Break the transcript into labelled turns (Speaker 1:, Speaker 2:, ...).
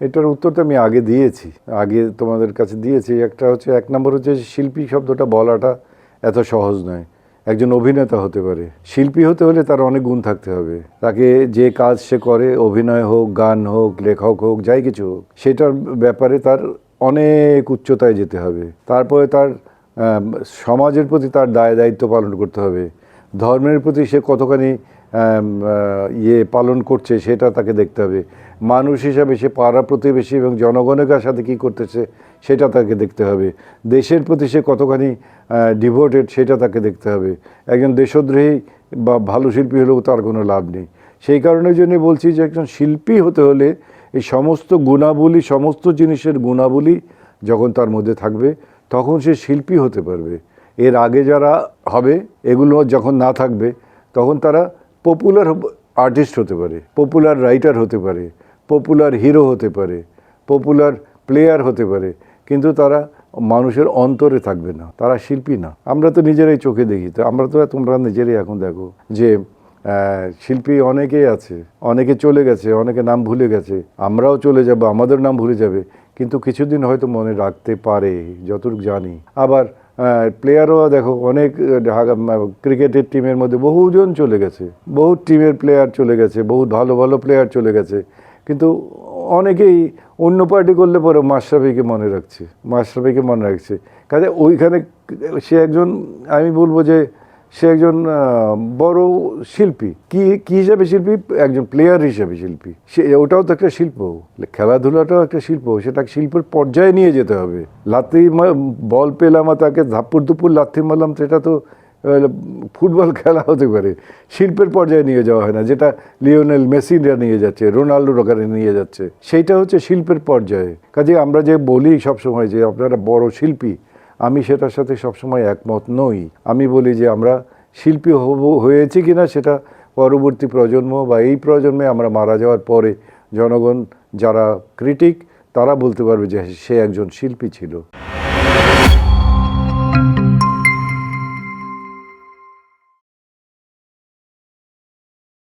Speaker 1: এটার উত্তর তো আমি আগে দিয়েছি। আগে তোমাদের কাছে দিয়েছি। একটা হচ্ছে এক নম্বর হচ্ছে শিল্পী শব্দটা বলাটা এত সহজ নয়। একজন অভিনেতা হতে পারে। শিল্পী হতে হলে তার অনেক গুণ থাকতে হবে। তাকে যে কাজ সে করে, অভিনয় হোক, গান হোক, লেখক হোক, যাই কিছু হোক, সেটার ব্যাপারে তার অনেক উচ্চতায় যেতে হবে। তারপরে তার সমাজের প্রতি তার দায় দায়িত্ব পালন করতে হবে। ধর্মের প্রতি সে কতখানি ইয়ে পালন করছে, সেটা তাকে দেখতে হবে। মানুষ হিসাবে সে পাড়া প্রতিবেশী এবং জনগণের সাথে কী করতেছে, সেটা তাকে দেখতে হবে। দেশের প্রতি সে কতখানি ডিভোটেড সেটা তাকে দেখতে হবে। একজন দেশদ্রোহী বা ভালো শিল্পী হলেও তার কোনো লাভ নেই। সেই কারণের জন্য বলছি যে, একজন শিল্পী হতে হলে এই সমস্ত গুণাবলী, সমস্ত জিনিসের গুণাবলী যখন তার মধ্যে থাকবে, তখন সে শিল্পী হতে পারবে। এর আগে যারা হবে, এগুলো যখন না থাকবে, তখন তারা পপুলার আর্টিস্ট হতে পারে পপুলার রাইটার হতে পারে পপুলার হিরো হতে পারে পপুলার প্লেয়ার হতে পারে, কিন্তু তারা মানুষের অন্তরে থাকবে না, তারা শিল্পী না। আমরা তো নিজেরাই চোখে দেখি, তো আমরা তো, তোমরা নিজেরাই এখন দেখো যে শিল্পী অনেকেই আছে, অনেকে চলে গেছে, অনেকে নাম ভুলে গেছে, আমরাও চলে যাব, আমাদের নাম ভুলে যাবে কিন্তু কিছুদিন হয়তো মনে রাখতে পারে, যতটুকু জানি। আবার প্লেয়ারও দেখো, অনেক ঢাকা ক্রিকেটের টিমের মধ্যে বহুজন চলে গেছে। বহু টিমের প্লেয়ার চলে গেছে বহু ভালো ভালো প্লেয়ার চলে গেছে। কিন্তু অনেকেই অন্য পার্টি করলে পরে মাশরাফিকে মনে রাখছে, মাশরাফিকে মনে রাখছে। কাজে ওইখানে, সে একজন, আমি বলব যে সে একজন বড় শিল্পী। কি কি হিসাবে শিল্পী? একজন প্লেয়ার হিসাবে শিল্পী। সে, ওটাও তো একটা শিল্প। খেলাধুলাটাও একটা শিল্প। সেটা শিল্পের পর্যায়ে নিয়ে যেতে হবে। লাথি বল পেলাম আর তাকে ধাপ্পুর দুপুর লাথি মারলাম, সেটা তো ফুটবল খেলা হতে পারে। শিল্পের পর্যায়ে নিয়ে যাওয়া হয় না। যেটা লিওনেল মেসিরা নিয়ে যাচ্ছে রোনাল্ডো ওখানে নিয়ে যাচ্ছে। সেইটা হচ্ছে শিল্পের পর্যায়ে। কাজে আমরা যে বলি সবসময় যে আপনারা বড় শিল্পী আমি সেটার সাথে সবসময় একমত নই। আমি বলি যে আমরা শিল্পী হব, হয়েছি কিনা সেটা পরবর্তী প্রজন্ম বা এই প্রজন্মে আমরা মারা যাওয়ার পরে জনগণ যারা ক্রিটিক তারা বলতে পারবে যে সে একজন শিল্পী ছিল।